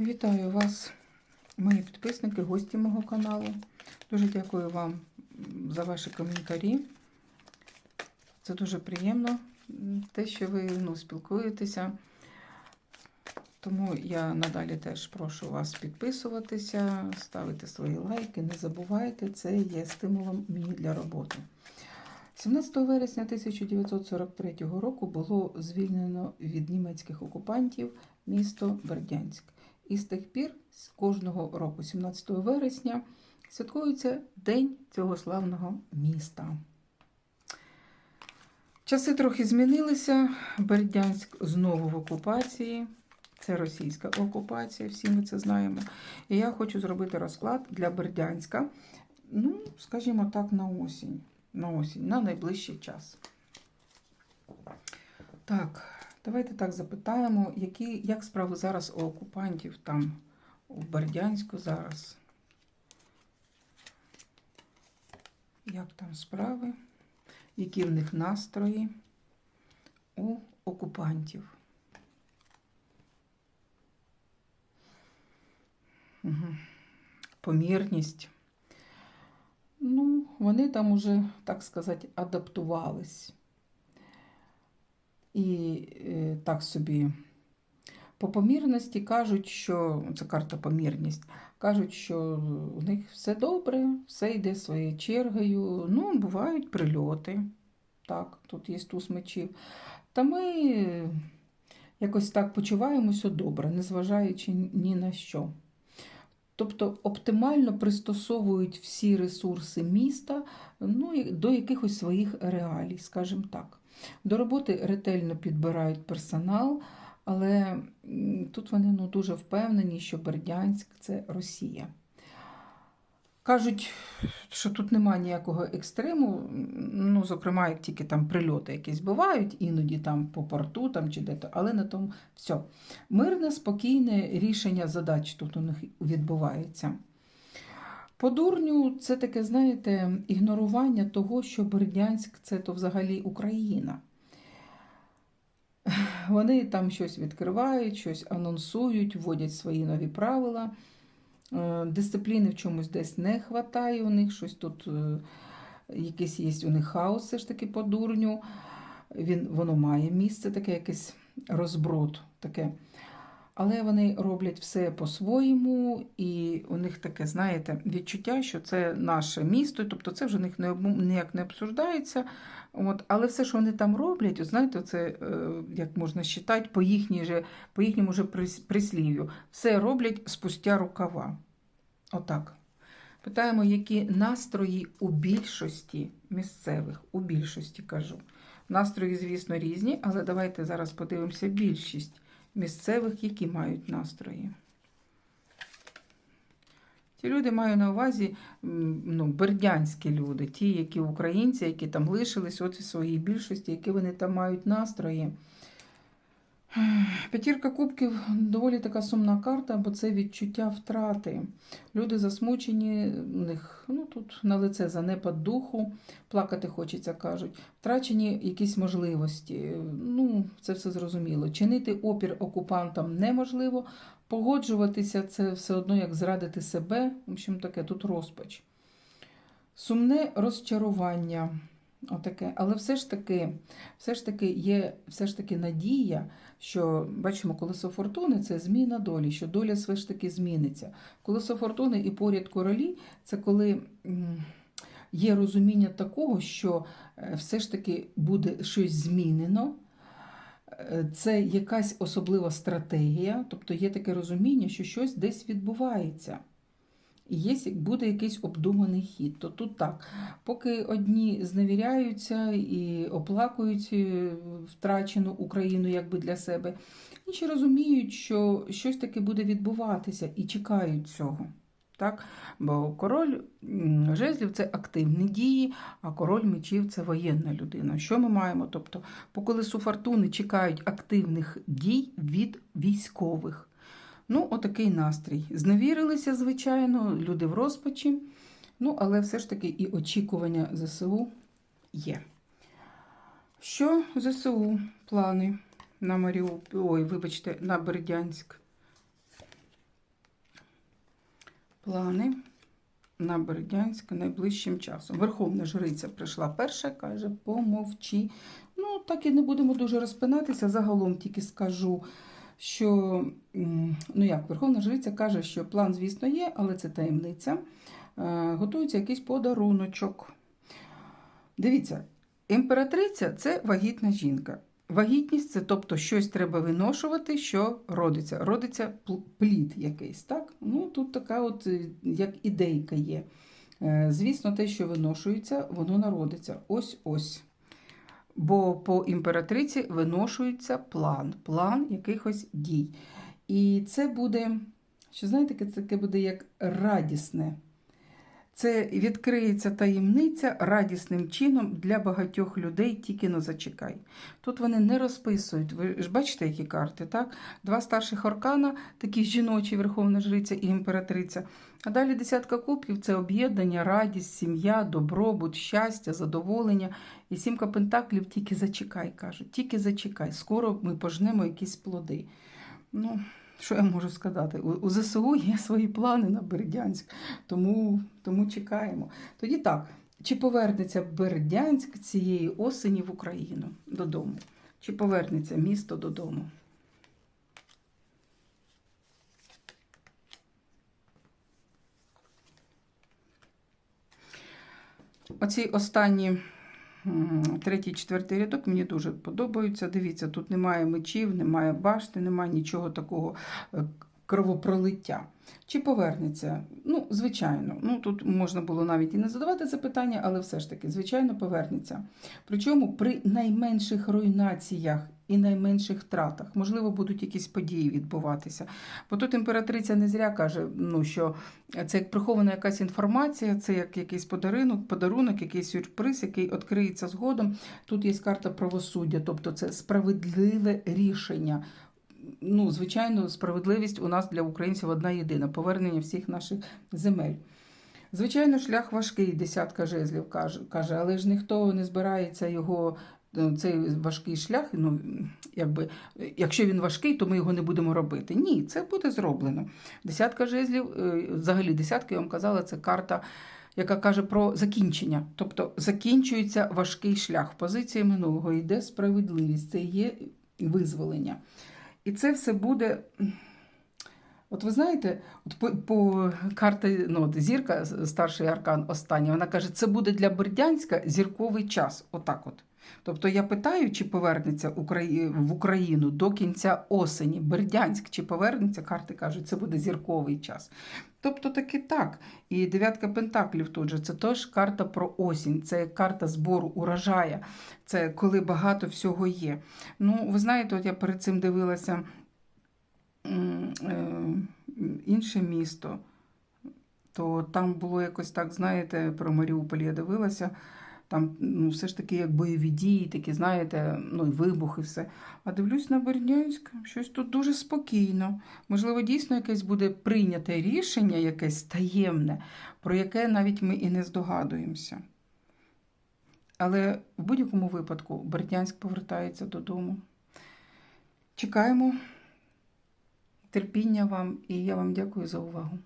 Вітаю вас, мої підписники, гості мого каналу. Дуже дякую вам за ваші коментарі. Це дуже приємно, те, що ви ну, спілкуєтеся. Тому я надалі теж прошу вас підписуватися, ставити свої лайки. Не забувайте, це є стимулом мені для роботи. 17 вересня 1943 року було звільнено від німецьких окупантів місто Бердянськ. І з тих пір, з кожного року, 17 вересня, святкується День цього славного міста. Часи трохи змінилися. Бердянськ знову в окупації. Це російська окупація, всі ми це знаємо. І я хочу зробити розклад для Бердянська, ну, скажімо так, на осінь. На осінь, на найближчий час. Так, давайте так запитаємо, які, як справи зараз у окупантів там у Бердянську зараз. Як там справи? Які в них настрої у окупантів? Угу. Помірність. Ну, вони там уже, так сказати, адаптувались. І е, так собі по помірності кажуть, що це карта помірність. Кажуть, що у них все добре, все йде своєю чергою. Ну, бувають прильоти. Так, тут є туз мечів. Та ми якось так почуваємося добре, незважаючи ні на що. Тобто оптимально пристосовують всі ресурси міста ну, до якихось своїх реалій, скажімо так. До роботи ретельно підбирають персонал, але тут вони ну, дуже впевнені, що Бердянськ це Росія. Кажуть, що тут немає ніякого екстриму, ну, зокрема, як тільки там прильоти якісь бувають, іноді там по порту там, чи де-то, але на тому все. Мирне, спокійне рішення задач тут у них відбувається. По дурню, це таке, знаєте, ігнорування того, що Бердянськ це то взагалі Україна. Вони там щось відкривають, щось анонсують, вводять свої нові правила. Е, Дисципліни в чомусь десь не вистачає у них, щось тут е, якийсь є у них хаос, все ж таки по дурню. Він, воно має місце, таке якийсь розброд. таке. Але вони роблять все по-своєму, і у них таке, знаєте, відчуття, що це наше місто, тобто це вже в них не, ніяк не обсуждається. От, але все, що вони там роблять, знаєте, це е, як можна вважати, по, їхній же, по їхньому же прислів'ю, все роблять спустя рукава. Отак. Питаємо, які настрої у більшості місцевих, у більшості кажу. Настрої, звісно, різні, але давайте зараз подивимося більшість місцевих, які мають настрої. Ті люди маю на увазі ну, бердянські люди, ті, які українці, які там лишились, от в своїй більшості, які вони там мають настрої. П'ятірка кубків доволі така сумна карта, бо це відчуття втрати. Люди засмучені, у них ну, тут на лице занепад духу, плакати хочеться, кажуть. Втрачені якісь можливості. Ну, це все зрозуміло. Чинити опір окупантам неможливо, погоджуватися це все одно як зрадити себе. В общем, таке тут розпач. Сумне розчарування. Отаке. Але все ж таки, все ж таки є все ж таки надія, що бачимо, колесо фортуни це зміна долі, що доля все ж таки зміниться. Колесо фортуни і поряд королі це коли є розуміння такого, що е, все ж таки буде щось змінено. Е, Це якась особлива стратегія, тобто є таке розуміння, що щось десь відбувається. Є, буде якийсь обдуманий хід. То тут так. Поки одні зневіряються і оплакують е, втрачену Україну якби для себе, інші розуміють, що щось таке буде відбуватися і чекають цього. Так? Бо король жезлів це активні дії, а король мечів це воєнна людина. Що ми маємо? Тобто, по колесу фортуни чекають активних дій від військових. Ну, отакий настрій. Зневірилися, звичайно, люди в розпачі. Ну, але все ж таки і очікування ЗСУ є. Що ЗСУ плани на Маріуполь, ой, вибачте, на Бердянськ? плани на Бердянськ найближчим часом. Верховна жриця прийшла перша, каже, помовчи. Ну, так і не будемо дуже розпинатися. Загалом тільки скажу, що ну як, Верховна жриця каже, що план, звісно, є, але це таємниця. Е, Готується якийсь подаруночок. Дивіться, імператриця це вагітна жінка. Вагітність це тобто щось треба виношувати, що родиться. Родиться плід якийсь. так? Ну, Тут така от е, як ідейка є. Е, Звісно, те, що виношується, воно народиться. Ось-ось. Бо по імператриці виношується план, план якихось дій. І це буде, що знаєте, це таке буде як радісне. Це відкриється таємниця радісним чином для багатьох людей, тільки но зачекай. Тут вони не розписують. Ви ж бачите, які карти, так? Два старших аркана, такі жіночі, Верховна Жриця і імператриця. А далі десятка кубків це об'єднання, радість, сім'я, добробут, щастя, задоволення. І сімка пентаклів тільки зачекай, кажуть, тільки зачекай. Скоро ми пожнемо якісь плоди. Ну, що я можу сказати? У, ЗСУ є свої плани на Бердянськ, тому, тому чекаємо. Тоді так, чи повернеться Бердянськ цієї осені в Україну додому? Чи повернеться місто додому? Оці останні третій, четвертий рядок мені дуже подобаються. Дивіться, тут немає мечів, немає башти, немає нічого такого е, кровопролиття. Чи повернеться? Ну, звичайно. Ну, тут можна було навіть і не задавати запитання, але все ж таки, звичайно, повернеться. Причому при найменших руйнаціях і найменших втратах, можливо, будуть якісь події відбуватися. Бо тут імператриця не зря каже, ну, що це як прихована якась інформація, це як якийсь подарунок, подарунок, якийсь сюрприз, який відкриється згодом. Тут є карта правосуддя, тобто це справедливе рішення. Ну, звичайно, справедливість у нас для українців одна єдина повернення всіх наших земель. Звичайно, шлях важкий, десятка жезлів каже, каже, але ж ніхто не збирається його. Цей важкий шлях, ну якби, якщо він важкий, то ми його не будемо робити. Ні, це буде зроблено. Десятка жезлів, е, взагалі десятка, я вам казала, це карта, яка каже про закінчення. Тобто закінчується важкий шлях. В позиції минулого йде справедливість, це є визволення. І це все буде. От ви знаєте, от по, по карті ну, от зірка, старший аркан останній, вона каже, це буде для Бердянська зірковий час. Отак от. Тобто я питаю, чи повернеться в Україну до кінця осені. Бердянськ, чи повернеться, карти кажуть, це буде зірковий час. Тобто таки так. І дев'ятка пентаклів тут же це теж карта про осінь, це карта збору урожая, це коли багато всього є. Ну, ви знаєте, от я перед цим дивилася е, інше місто, то там було якось так, знаєте, про Маріуполь я дивилася. Там ну, все ж таки як бойові дії, такі, знаєте, ну і вибухи, все. А дивлюсь на Бердянськ, щось тут дуже спокійно. Можливо, дійсно якесь буде прийняте рішення, якесь таємне, про яке навіть ми і не здогадуємося. Але в будь-якому випадку Бердянськ повертається додому. Чекаємо терпіння вам і я вам дякую за увагу.